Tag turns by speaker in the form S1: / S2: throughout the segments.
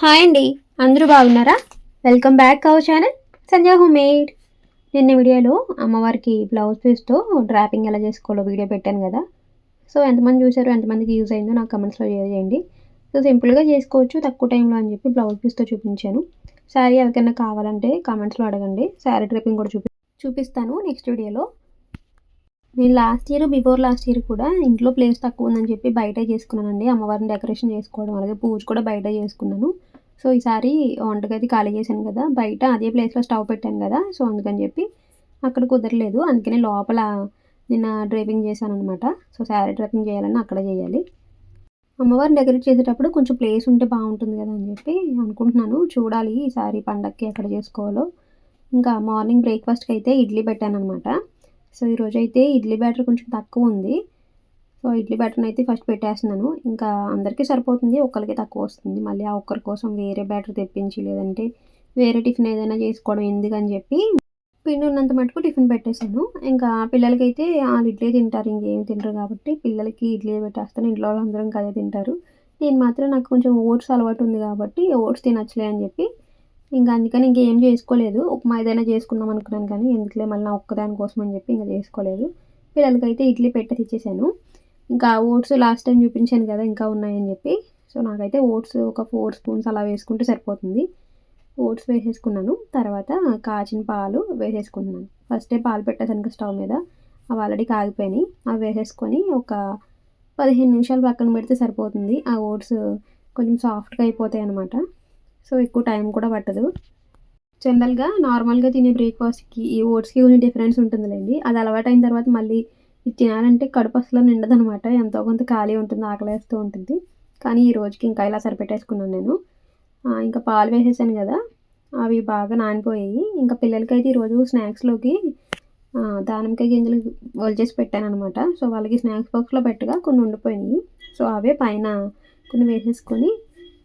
S1: Hi అండి. అందరూ బాగున్నారా? Welcome back our channel Sanjay home made నిన్న వీడియోలో అమ్మవారికి బ్లౌజ్ పీస్తో డ్రాపింగ్ ఎలా చేసుకోవాలో వీడియో పెట్టాను కదా. సో ఎంతమంది చూసారో ఎంతమందికి యూజ్ అయిందో నాకు కమెంట్స్లో షేర్ చేయండి. సో సింపుల్గా చేసుకోవచ్చు తక్కువ టైంలో అని చెప్పి బ్లౌజ్ పీస్తో చూపించాను. శారీ ఎవరికైనా కావాలంటే కామెంట్స్లో అడగండి. శారీ డ్రాపింగ్ కూడా చూపి చూపిస్తాను నెక్స్ట్ వీడియోలో నేను last year before last year కూడా ఇంట్లో ప్లేస్ తక్కువ ఉందని చెప్పి బయట చేసుకున్నానండి. అమ్మవారిని డెకరేషన్ చేసుకోవడం అలాగే పూజ కూడా బయట చేసుకున్నాను. సో ఈసారి వంటగది ఖాళీ చేశాను కదా బయట అదే ప్లేస్లో స్టవ్ పెట్టాను కదా సో అందుకని చెప్పి అక్కడ కుదరలేదు. అందుకనే లోపల నిన్న డ్రైపింగ్ చేశాను అనమాట సో శారీ డ్రైపింగ్ చేయాలని అక్కడ చేయాలి. అమ్మవారిని డెకరేట్ చేసేటప్పుడు కొంచెం ప్లేస్ ఉంటే బాగుంటుంది కదా అని చెప్పి అనుకుంటున్నాను. చూడాలి ఈసారి పండగకి ఎక్కడ చేసుకోవాలో. ఇంకా మార్నింగ్ బ్రేక్ఫాస్ట్కి అయితే ఇడ్లీ పెట్టాను అనమాట సో ఈరోజు అయితే ఇడ్లీ బ్యాటర్ కొంచెం తక్కువ ఉంది. సో ఇడ్లీ బ్యాటర్ని అయితే ఫస్ట్ పెట్టేస్తున్నాను. ఇంకా అందరికీ సరిపోతుంది ఒక్కరికి తక్కువ వస్తుంది. మళ్ళీ ఆ ఒక్కరి కోసం వేరే బ్యాటర్ తెప్పించి లేదంటే వేరే టిఫిన్ ఏదైనా చేసుకోవడం ఎందుకని చెప్పి పిండి ఉన్నంత మటుకు టిఫిన్ పెట్టేశాను. ఇంకా పిల్లలకైతే వాళ్ళు ఇడ్లీ తింటారు ఇంకేం తింటారు కాబట్టి పిల్లలకి ఇడ్లీ పెట్టేస్తాను. ఇంట్లో వాళ్ళందరం అదే తింటారు. నేను మాత్రం నాకు కొంచెం ఓట్స్ అలవాటు ఉంది కాబట్టి ఓట్స్ తినచ్చులే అని చెప్పి ఇంకా అందుకని ఇంకేం చేసుకోలేదు. ఉప్మా ఏదైనా చేసుకుందాం అనుకున్నాను కానీ ఎందుకులే మళ్ళీ నా ఒక్కదాని కోసం అని చెప్పి ఇంకా చేసుకోలేదు. పిల్లలకైతే ఇడ్లీ పెట్టేసి ఇచ్చేసాను ఇంకా ఓట్స్ లాస్ట్ టైం చూపించాను కదా ఇంకా ఉన్నాయని చెప్పి. సో నాకైతే ఓట్స్ ఒక ఫోర్ స్పూన్స్ అలా వేసుకుంటే సరిపోతుంది. ఓట్స్ వేసేసుకున్నాను. తర్వాత కాచిన పాలు వేసేసుకున్నాను ఫస్టే పాలు పెట్టేసాను స్టవ్ మీద. అవి ఆల్రెడీ కాగిపోయినాయి. అవి వేసేసుకొని ఒక పదిహేను నిమిషాలు పక్కన పెడితే సరిపోతుంది. ఆ ఓట్స్ కొంచెం సాఫ్ట్గా అయిపోతాయి అనమాట సో ఎక్కువ టైం కూడా పట్టదు. జనరల్గా నార్మల్గా తినే బ్రేక్ఫాస్ట్కి ఈ ఓట్స్కి కొంచెం డిఫరెన్స్ ఉంటుందిలేండి. అది అలవాటు అయిన తర్వాత మళ్ళీ ఇది తినాలంటే కడుపు అసలు నిండదనమాట. ఎంతో కొంత ఖాళీ ఉంటుంది ఆకలేస్తూ ఉంటుంది. కానీ ఈ రోజుకి ఇంకా ఇలా సరిపెట్టేసుకున్నాను నేను. ఇంకా పాలు వేసేసాను కదా అవి బాగా నానిపోయాయి. ఇంకా పిల్లలకైతే ఈరోజు స్నాక్స్లోకి దానిమ్మకాయ గింజలు వలిచేసి పెట్టాను అనమాట సో వాళ్ళకి స్నాక్స్ బాక్స్లో పెట్టగా కొన్ని ఉండిపోయినాయి. సో అవే పైన కొన్ని వేసేసుకొని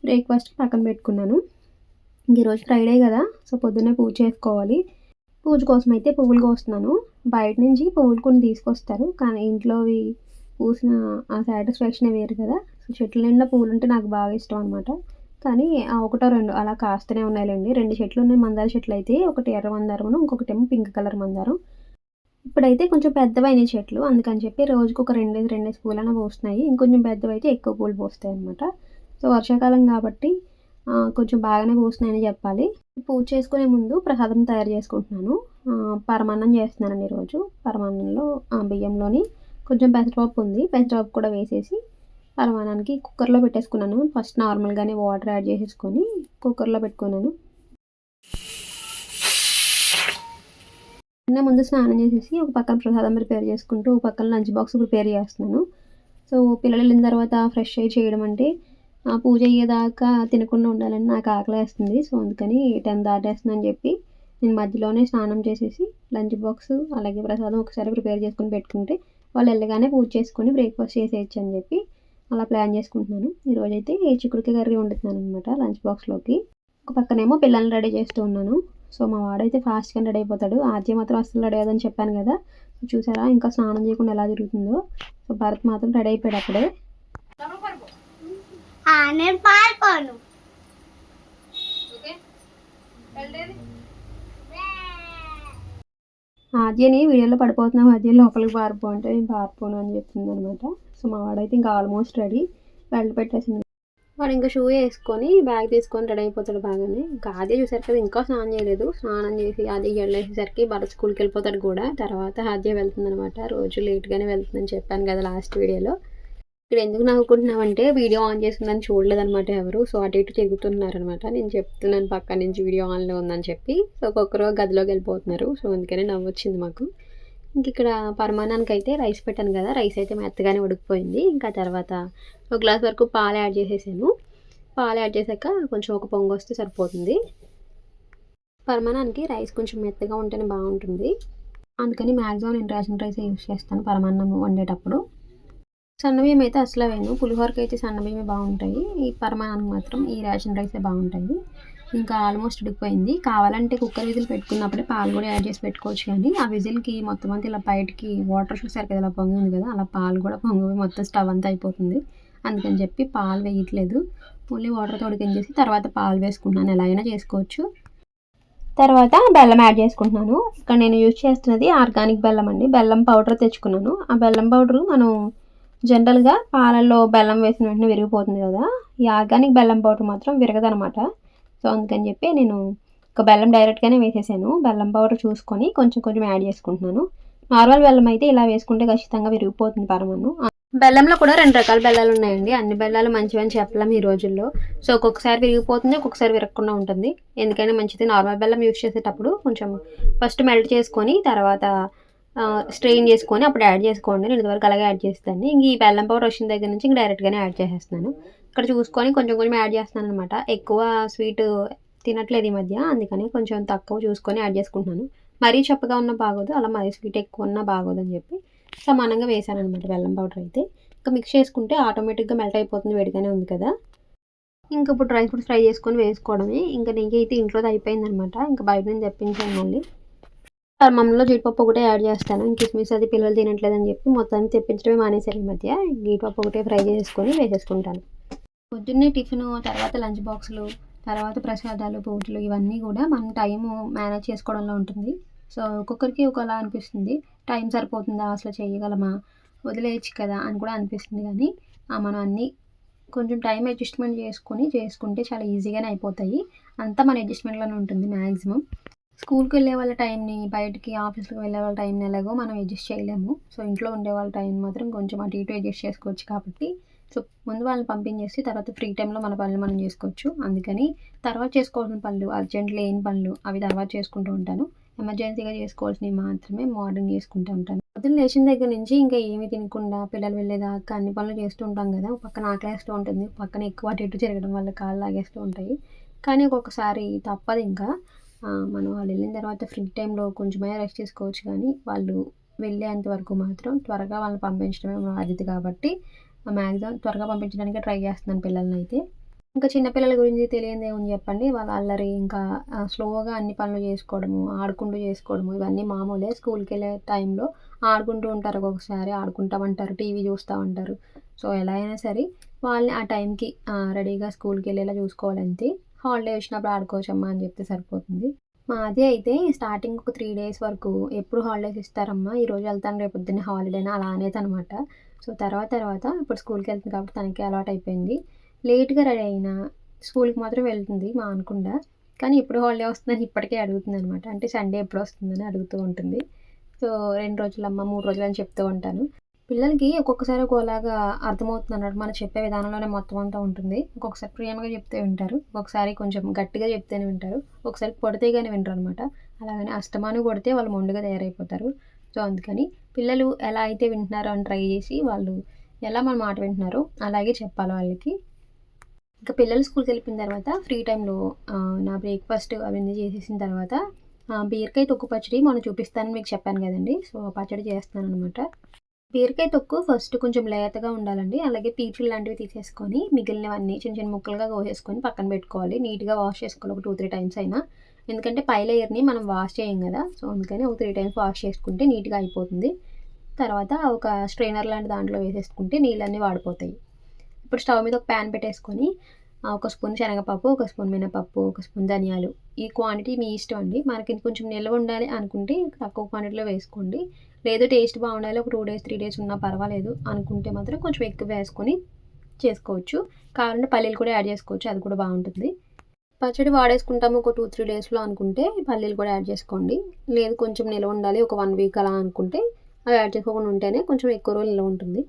S1: బ్రేక్ఫాస్ట్ పక్కన పెట్టుకున్నాను. ఈరోజు ఫ్రైడే కదా సో పొద్దున్నే పూజ చేసుకోవాలి. పూజ కోసం అయితే పువ్వులు కోస్తున్నాను. బయట నుంచి పువ్వులు కొన్ని తీసుకొస్తారు కానీ ఇంట్లోవి పూసిన ఆ సాటిస్ఫాక్షన్ వేరు కదా. సో చెట్ల నిండా పువ్వులు ఉంటే నాకు బాగా ఇష్టం అనమాట కానీ ఆ ఒకటో రెండు అలా కాస్తూనే ఉన్నాయిలేండి. రెండు చెట్లు ఉన్నాయి మందార చెట్లు అయితే ఒకటి ఎర్ర మందారం ఇంకొకటి ఏమో పింక్ కలర్ మందారం. ఇప్పుడైతే కొంచెం పెద్దవైన చెట్లు అందుకని చెప్పి రోజుకు ఒక రెండేసి రెండేసి పూలైనా పోస్తున్నాయి. ఇంకొంచెం పెద్దవైతే ఎక్కువ పూలు పోస్తాయి అనమాట సో వర్షాకాలం కాబట్టి కొంచెం బాగానే పూస్తున్నాయని చెప్పాలి. పూజ చేసుకునే ముందు ప్రసాదం తయారు చేసుకుంటున్నాను. పరమాన్నం చేస్తున్నానండి ఈరోజు. పరమాన్నంలో బియ్యంలోని కొంచెం పెసరపప్పు ఉంది. పెసరపప్పు కూడా వేసేసి పరమాన్నానికి కుక్కర్లో పెట్టేసుకున్నాను. ఫస్ట్ నార్మల్గానే వాటర్ యాడ్ చేసేసుకొని కుక్కర్లో పెట్టుకున్నాను. నిన్న ముందు స్నానం చేసేసి ఒక పక్కన ప్రసాదం ప్రిపేర్ చేసుకుంటూ ఒక పక్కన లంచ్ బాక్స్ ప్రిపేర్ చేస్తున్నాను. సో పిల్లలు వెళ్ళిన తర్వాత ఫ్రెష్ అయ్యి చేయడం అంటే పూజ అయ్యేదాకా తినకుండా ఉండాలని నాకు ఆకలి వేస్తుంది సో అందుకని టెన్ దాటేస్తుందని చెప్పి నేను మధ్యలోనే స్నానం చేసేసి లంచ్ బాక్స్ అలాగే ప్రసాదం ఒకసారి ప్రిపేర్ చేసుకుని పెట్టుకుంటే వాళ్ళు వెళ్ళగానే పూజ చేసుకొని బ్రేక్ఫాస్ట్ చేసేయచ్చు అని చెప్పి అలా ప్లాన్ చేసుకుంటున్నాను. ఈరోజైతే చిక్కుడుకాయ కర్రీ వండుతున్నాను అనమాట లంచ్ బాక్స్లోకి. ఒక పక్కనేమో పిల్లల్ని రెడీ చేస్తూ ఉన్నాను. సో మా వాడైతే ఫాస్ట్గా రెడీ అయిపోతాడు. ఆద్య మాత్రం అసలు రెడీ అవ్వదని చెప్పాను కదా. చూసారా ఇంకా స్నానం చేయకుండా ఎలా తిరుగుతుందో. సో భరత్ మాత్రం రెడీ అయిపోయాడు అప్పుడే
S2: నేను పారిపోను.
S1: ఆద్యని వీడియోలో పడిపోతున్నాం. ఆద్య లోపలికి పారిపో అంటే నేను పారిపోను అని చెప్తుంది అనమాట సో మా వాడైతే ఇంకా ఆల్మోస్ట్ రెడీ. బెల్ట్ పెట్టేసింది. వాడు ఇంకా షూ వేసుకొని బ్యాగ్ తీసుకొని రెడీ అయిపోతాడు బాగానే. ఇంకా ఆద్య చూసారు కదా ఇంకా స్నానం చేయలేదు. స్నానం చేసి ఆద్య వెళ్ళేసరికి భరత్ స్కూల్కి వెళ్ళిపోతాడు కూడా. తర్వాత ఆద్య వెళ్తుంది అనమాట రోజు లేట్గానే వెళ్తుందని చెప్పాను కదా లాస్ట్ వీడియోలో. ఇక్కడ ఎందుకు నవ్వుకుంటున్నామంటే వీడియో ఆన్ చేసిందని చూడలేదనమాట ఎవరు. సో అటు ఇటు తిరుగుతున్నారనమాట నేను చెప్తున్నాను పక్క నుంచి వీడియో ఆన్లో ఉందని చెప్పి. సో ఒక్కొక్కరు గదిలోకి వెళ్ళిపోతున్నారు. సో అందుకనే నవ్వొచ్చింది మాకు. ఇంక ఇక్కడ పరమాణానికి అయితే రైస్ పెట్టాను కదా. రైస్ అయితే మెత్తగానే ఉడికిపోయింది. ఇంకా తర్వాత ఒక గ్లాస్ వరకు పాలు యాడ్ చేసేసాను. పాలు యాడ్ చేశాక కొంచెం ఒక పొంగు వస్తే సరిపోతుంది. పరమాణానికి రైస్ కొంచెం మెత్తగా ఉంటేనే బాగుంటుంది. అందుకని మ్యాక్సిమం నేను రేషన్ రైస్ యూస్ చేస్తాను పరమాన్నం వండేటప్పుడు. సన్నబియ్యం అయితే అసలు వేయను పులిహోరకి అయితే సన్నబియ్యమే బాగుంటాయి. ఈ పరమాణానికి మాత్రం ఈ రేషన్ రైసే బాగుంటాయి. ఇంకా ఆల్మోస్ట్ ఉడికిపోయింది. కావాలంటే కుక్కర్ విజిల్ పెట్టుకున్నప్పుడే పాలు కూడా యాడ్ చేసి పెట్టుకోవచ్చు కానీ ఆ విజిల్కి మొత్తం అంతా ఇలా బయటికి వాటర్ చూసారు కదా ఇలా పొంగింది కదా అలా పాలు కూడా పొంగి మొత్తం స్టవ్ అంతా అయిపోతుంది. అందుకని చెప్పి పాలు వేయట్లేదు. ఓన్లీ వాటర్తో ఉడికించేసి తర్వాత పాలు వేసుకుంటున్నాను. ఎలా అయినా చేసుకోవచ్చు. తర్వాత బెల్లం యాడ్ చేసుకుంటున్నాను. ఇక్కడ నేను యూజ్ చేస్తున్నది ఆర్గానిక్ బెల్లం అండి. బెల్లం పౌడర్ తెచ్చుకున్నాను. ఆ బెల్లం పౌడర్ మనం జనరల్గా పాలల్లో బెల్లం వేసిన వెంటనే విరిగిపోతుంది కదా ఈ ఆర్గానిక్ బెల్లం పౌడర్ మాత్రం విరగదనమాట సో అందుకని చెప్పి నేను ఒక బెల్లం డైరెక్ట్గానే వేసేసాను. బెల్లం పౌడర్ చూసుకొని కొంచెం కొంచెం యాడ్ చేసుకుంటున్నాను. నార్మల్ బెల్లం అయితే ఇలా వేసుకుంటే ఖచ్చితంగా విరిగిపోతుంది పరమన్ను. బెల్లంలో కూడా రెండు రకాల బెల్లాలు ఉన్నాయండి. అన్ని బెల్లాలు మంచివని చెప్పలేం ఈ రోజుల్లో. సో ఒక్కొక్కసారి విరిగిపోతుంది ఒక్కొక్కసారి విరగకుండా ఉంటుంది. ఎందుకైనా మంచిది. నార్మల్ బెల్లం యూస్ చేసేటప్పుడు కొంచెం ఫస్ట్ మెల్ట్ చేసుకొని తర్వాత స్ట్రెయిన్ చేసుకొని అప్పుడు యాడ్ చేసుకోండి. నేను ఇదివరకు అలాగే యాడ్ చేస్తాను ఇంక ఈ బెల్లం పౌడర్ వచ్చిన దగ్గర నుంచి ఇంక డైరెక్ట్గానే యాడ్ చేసేస్తున్నాను. ఇక్కడ చూసుకొని కొంచెం కొంచెం యాడ్ చేస్తున్నాను అనమాట ఎక్కువ స్వీట్ తినట్లేదు ఈ మధ్య. అందుకని కొంచెం తక్కువ చూసుకొని యాడ్ చేసుకుంటున్నాను. మరీ చప్పగా ఉన్న బాగోదు. అలా మరీ స్వీట్ ఎక్కువ ఉన్నా బాగోదు అని చెప్పి సమానంగా వేసాను అనమాట బెల్లం పౌడర్ అయితే. ఇంకా మిక్స్ చేసుకుంటే ఆటోమేటిక్గా మెల్ట్ అయిపోతుంది వేడిగానే ఉంది కదా. ఇంకా ఇప్పుడు డ్రై ఫ్రూట్స్ ఫ్రై చేసుకొని వేసుకోవడమే. ఇంకా నెయ్యి అయితే ఇంట్లో అయిపోయింది అనమాట ఇంకా బయట నుంచి తెప్పించాను మళ్ళీ. మమ్మల్ని జీడిపప్పు ఒకటే యాడ్ చేస్తాను. కిస్మిస్ అది పిల్లలు తినట్లేదని చెప్పి మొత్తాన్ని తెప్పించడమే మానేశారు ఈ మధ్య. జీడిపప్పు ఒకటే ఫ్రై చేసుకొని వేసేసుకుంటాను. పొద్దున్నే టిఫిన్ తర్వాత లంచ్ బాక్సులు తర్వాత ప్రసాదాలు పూజలు ఇవన్నీ కూడా మనం టైం మేనేజ్ చేసుకోవడంలో ఉంటుంది. సో ఒక్కొక్కరికి ఒకలా అనిపిస్తుంది. టైం సరిపోతుందా? అసలు చేయగలమా? వదిలేయచ్చు కదా అని కూడా అనిపిస్తుంది కానీ మనం అన్నీ కొంచెం టైం అడ్జస్ట్మెంట్ చేసుకొని చేసుకుంటే చాలా ఈజీగానే అయిపోతాయి. అంతా మన అడ్జస్ట్మెంట్లోనే ఉంటుంది మ్యాక్సిమం స్కూల్కి వెళ్ళే వాళ్ళ టైంని బయటికి ఆఫీస్కి వెళ్ళే వాళ్ళ టైంని ఎలాగో మనం అడ్జస్ట్ చేయలేము. సో ఇంట్లో ఉండే వాళ్ళ టైం మాత్రం కొంచెం అటు ఇటు అడ్జస్ట్ చేసుకోవచ్చు కాబట్టి. సో ముందు వాళ్ళని పంపించేసి తర్వాత ఫ్రీ టైంలో మన పనులు మనం చేసుకోవచ్చు. అందుకని తర్వాత చేసుకోవాల్సిన పనులు అర్జెంట్ లేని పనులు అవి తర్వాత చేసుకుంటూ ఉంటాను. ఎమర్జెన్సీగా చేసుకోవాల్సినవి మాత్రమే మార్నింగ్ చేసుకుంటూ ఉంటాను. పొద్దున్న లేచిన దగ్గర నుంచి ఇంకా ఏమీ తినకుండా పిల్లలు వెళ్ళేదాకా అన్ని పనులు చేస్తూ ఉంటాం కదా. పక్కన ఆకలేస్తూ ఉంటుంది పక్కన ఎక్కువ అటు ఇటు తిరగడం వల్ల కాళ్ళు లాగేస్తూ ఉంటాయి. కానీ ఒక్కొక్కసారి తప్పదు ఇంకా. మనం వాళ్ళు వెళ్ళిన తర్వాత ఫ్రీ టైంలో కొంచెమే రెస్ట్ చేసుకోవచ్చు కానీ వాళ్ళు వెళ్ళేంత వరకు మాత్రం త్వరగా వాళ్ళని పంపించడమే మన బాధ్యత కాబట్టి మ్యాక్సిమం త్వరగా పంపించడానికి ట్రై చేస్తున్నాను పిల్లల్ని అయితే. ఇంకా చిన్నపిల్లల గురించి తెలియదు ఏముంది చెప్పండి? వాళ్ళ అల్లరి ఇంకా స్లోగా అన్ని పనులు చేసుకోవడము ఆడుకుంటూ చేసుకోవడము ఇవన్నీ మామూలే. స్కూల్కి వెళ్ళే టైంలో ఆడుకుంటూ ఉంటారు ఒక్కొక్కసారి ఆడుకుంటామంటారు టీవీ చూస్తూ ఉంటారు. సో ఎలా అయినా సరే వాళ్ళని ఆ టైంకి రెడీగా స్కూల్కి వెళ్ళేలా చూసుకోవాలంతే. హాలిడే వచ్చినప్పుడు ఆడుకోవచ్చమ్మా అని చెప్తే సరిపోతుంది. మాది అయితే స్టార్టింగ్ ఒక త్రీ డేస్ వరకు ఎప్పుడు హాలిడేస్ ఇస్తారమ్మా ఈ రోజు వెళ్తాను రేపు పొద్దున్నే హాలిడేనా అలా అనేది అనమాట సో తర్వాత తర్వాత ఇప్పుడు స్కూల్కి వెళ్తుంది కాబట్టి తనకి అలవాటు అయిపోయింది. లేట్గా రెడీ అయినా స్కూల్కి మాత్రం వెళ్తుంది మా అనుకుండా. కానీ ఎప్పుడు హాలిడే వస్తుందని ఇప్పటికే అడుగుతుంది అనమాట అంటే సండే ఎప్పుడు వస్తుందని అడుగుతూ ఉంటుంది. సో రెండు రోజులమ్మ మూడు రోజులు అని చెప్తూ ఉంటాను. పిల్లలకి ఒక్కొక్కసారి ఒకలాగా అర్థమవుతుంది అన్నట్టు మనం చెప్పే విధానంలోనే మొత్తం అంతా ఉంటుంది. ఒక్కొక్కసారి ప్రేమగా చెప్తే వింటారు. ఒకసారి కొంచెం గట్టిగా చెప్తేనే వింటారు. ఒకసారి కొడితే కానీ వింటారు అనమాట అలాగని అష్టమాను కొడితే వాళ్ళు మొండుగా తయారైపోతారు. సో అందుకని పిల్లలు ఎలా అయితే వింటున్నారో అని ట్రై చేసి వాళ్ళు ఎలా మన మాట వింటున్నారో అలాగే చెప్పాలి వాళ్ళకి. ఇంకా పిల్లలు స్కూల్కి వెళ్ళిపోయిన తర్వాత ఫ్రీ టైంలో నా బ్రేక్ఫాస్ట్ అవన్నీ చేసేసిన తర్వాత బీరకాయ తొక్కు పచ్చడి మనం చూపిస్తానని మీకు చెప్పాను కదండి. సో పచ్చడి చేస్తాను అనమాట బీరకాయ తొక్కు ఫస్ట్ కొంచెం లేతగా ఉండాలండి. అలాగే పీచులు లాంటివి తీసేసుకొని మిగిలినవన్నీ చిన్న చిన్న ముక్కలుగా కోసేసుకొని పక్కన పెట్టుకోవాలి. నీట్గా వాష్ చేసుకోవాలి ఒక టూ త్రీ టైమ్స్ అయినా. ఎందుకంటే పై లేయర్ని మనం వాష్ చేయం కదా. సో అందుకని ఒక త్రీ టైమ్స్ వాష్ చేసుకుంటే నీట్గా అయిపోతుంది. తర్వాత ఒక స్ట్రైనర్ లాంటి దాంట్లో వేసేసుకుంటే నీళ్ళన్నీ వాడిపోతాయి. ఇప్పుడు స్టవ్ మీద ఒక ప్యాన్ పెట్టేసుకొని ఒక స్పూన్ శనగపప్పు ఒక స్పూన్ మినపప్పు ఒక స్పూన్ ధనియాలు. ఈ క్వాంటిటీ మీ ఇష్టం అండి. మనకి కొంచెం నిల్వ ఉండాలి అనుకుంటే తక్కువ క్వాంటిటీలో వేసుకోండి. లేదు టేస్ట్ బాగుండాలి ఒక టూ డేస్ త్రీ డేస్ ఉన్నా పర్వాలేదు అనుకుంటే మాత్రం కొంచెం ఎక్కువ వేసుకొని చేసుకోవచ్చు. కావాలంటే పల్లీలు కూడా యాడ్ చేసుకోవచ్చు అది కూడా బాగుంటుంది. పచ్చడి వాడేసుకుంటాము ఒక టూ త్రీ డేస్లో అనుకుంటే పల్లీలు కూడా యాడ్ చేసుకోండి. లేదు కొంచెం నిల్వ ఉండాలి ఒక వన్ వీక్ అలా అనుకుంటే అవి యాడ్ చేసుకోకుండా ఉంటేనే కొంచెం ఎక్కువ రోజులు నిల్వ ఉంటుంది.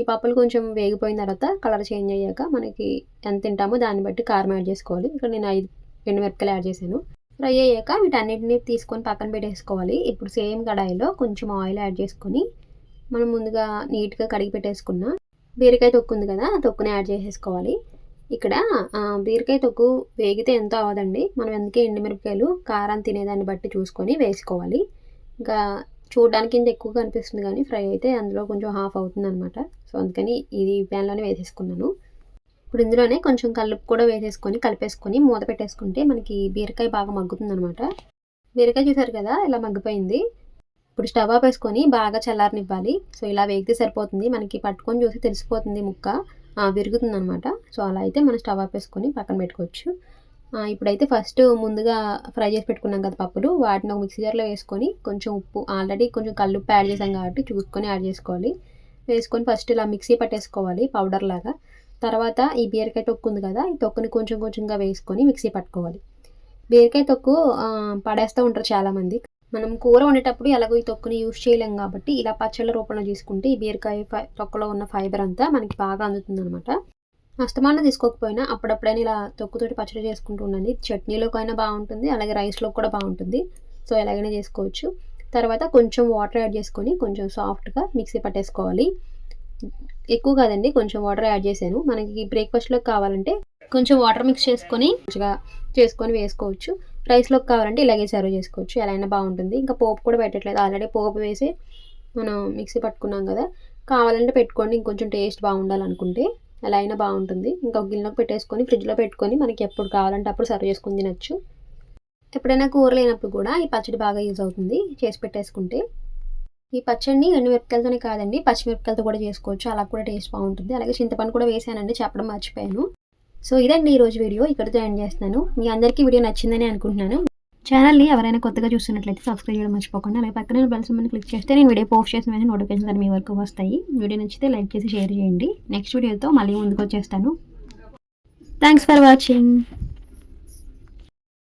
S1: ఈ పప్పులు కొంచెం వేగిపోయిన తర్వాత కలర్ చేంజ్ అయ్యాక మనకి ఎంత తింటామో దాన్ని బట్టి కారం యాడ్ చేసుకోవాలి. ఇక్కడ నేను ఐదు ఎండు మిరపకాయలు యాడ్ చేశాను. ఫ్రై అయ్యాక వీటన్నిటిని తీసుకొని పక్కన పెట్టేసుకోవాలి. ఇప్పుడు సేమ్ కడాయిలో కొంచెం ఆయిల్ యాడ్ చేసుకొని మనం ముందుగా నీట్గా కడిగి పెట్టేసుకున్న బీరకాయ తొక్కు ఉంది కదా ఆ తొక్కుని యాడ్ చేసేసుకోవాలి. ఇక్కడ బీరకాయ తొక్కు వేగితే ఎంతో అవదండి మనం ఎందుకే ఎండుమిరపకాయలు కారం తినేదాన్ని బట్టి చూసుకొని వేసుకోవాలి. ఇంకా చూడడానికి ఇంత ఎక్కువ కనిపిస్తుంది కానీ ఫ్రై అయితే అందులో కొంచెం హాఫ్ అవుతుంది అనమాట సో అందుకని ఇది ప్యాన్లోనే వేసేసుకున్నాను. ఇప్పుడు ఇందులోనే కొంచెం కలుపు కూడా వేసేసుకొని కలిపేసుకొని మూత పెట్టేసుకుంటే మనకి బీరకాయ బాగా మగ్గుతుంది అనమాట బీరకాయ చూసారు కదా ఇలా మగ్గిపోయింది. ఇప్పుడు స్టవ్ ఆపేసుకొని బాగా చల్లారనివ్వాలి. సో ఇలా వేగితే సరిపోతుంది. మనకి పట్టుకొని చూసి తెలిసిపోతుంది ముక్క. విరుగుతుంది అనమాట సో అలా అయితే మనం స్టవ్ వేసుకొని పక్కన పెట్టుకోవచ్చు. ఇప్పుడైతే ఫస్ట్ ముందుగా ఫ్రై చేసి పెట్టుకున్నాం కదా పప్పులు వాటిని ఒక మిక్సీ జార్లో వేసుకొని కొంచెం ఉప్పు ఆల్రెడీ కొంచెం కల్లుప్పు యాడ్ చేసాం కాబట్టి చూసుకొని యాడ్ చేసుకోవాలి. వేసుకొని ఫస్ట్ ఇలా మిక్సీ పట్టేసుకోవాలి పౌడర్ లాగా. తర్వాత ఈ బీరకాయ తొక్కు ఉంది కదా ఈ తొక్కుని కొంచెం కొంచెంగా వేసుకొని మిక్సీ పట్టుకోవాలి. బీరకాయ తొక్కు పడేస్తూ ఉంటారు చాలామంది. మనం కూర వండేటప్పుడు ఎలాగో ఈ తొక్కుని యూజ్ చేయలేం కాబట్టి ఇలా పచ్చళ్ళ రూపంలో తీసుకుంటే ఈ బీరకాయ తొక్కలో ఉన్న ఫైబర్ అంతా మనకి బాగా అందుతుంది అనమాట అస్తమానం తీసుకోకపోయినా అప్పుడప్పుడైనా ఇలా తొక్కుతోటి పచ్చడి చేసుకుంటూ ఉండండి. చట్నీలోకైనా బాగుంటుంది అలాగే రైస్లో కూడా బాగుంటుంది. సో ఎలాగైనా చేసుకోవచ్చు. తర్వాత కొంచెం వాటర్ యాడ్ చేసుకొని కొంచెం సాఫ్ట్గా మిక్సీ పట్టేసుకోవాలి. ఎక్కువ కాదండి కొంచెం వాటర్ యాడ్ చేశాను. మనకి బ్రేక్ఫాస్ట్లోకి కావాలంటే కొంచెం వాటర్ మిక్స్ చేసుకొని మంచిగా చేసుకొని వేసుకోవచ్చు. రైస్లోకి కావాలంటే ఇలాగే సర్వ్ చేసుకోవచ్చు ఎలా అయినా బాగుంటుంది. ఇంకా పోపు కూడా పెట్టట్లేదు. ఆల్రెడీ పోపు వేసి మనం మిక్సీ పట్టుకున్నాం కదా. కావాలంటే పెట్టుకోండి ఇంకొంచెం టేస్ట్ బాగుండాలనుకుంటే ఎలా అయినా బాగుంటుంది. ఇంకా గిన్నెలోకి పెట్టేసుకొని ఫ్రిడ్జ్లో పెట్టుకొని మనకి ఎప్పుడు కావాలంటే అప్పుడు సర్వ్ చేసుకుని తినచ్చు. ఎప్పుడైనా కూర లేనప్పుడు కూడా ఈ పచ్చడి బాగా యూజ్ అవుతుంది చేసి పెట్టేసుకుంటే. ఈ పచ్చడిని ఎండుమిరపకాయలతోనే కాదండి పచ్చిమిరపకాయలతో కూడా చేసుకోవచ్చు. అలా కూడా టేస్ట్ బాగుంటుంది. అలాగే చింతపండు కూడా వేసానండి చెప్పడం మర్చిపోయాను. సో ఇదండి ఈరోజు వీడియో. ఇక్కడితో ఎండ్ చేస్తున్నాను. మీ అందరికీ వీడియో నచ్చిందని అనుకుంటున్నాను. ఛానల్ని ఎవరైనా కొత్తగా చూస్తున్నట్లయితే సబ్స్క్రైబ్ చేయడం మర్చిపోకుండా. అలాగే పక్కన బెల్ సింబల్ని క్లిక్ చేస్తే నేను వీడియో పోస్ట్ చేసిన వెంటనే నోటిఫికేషన్ మీ వరకు వస్తాయి. వీడియో నచ్చితే లైక్ చేసి షేర్ చేయండి. నెక్స్ట్ వీడియోతో మళ్ళీ ముందుకు వచ్చేస్తాను. Thanks for watching.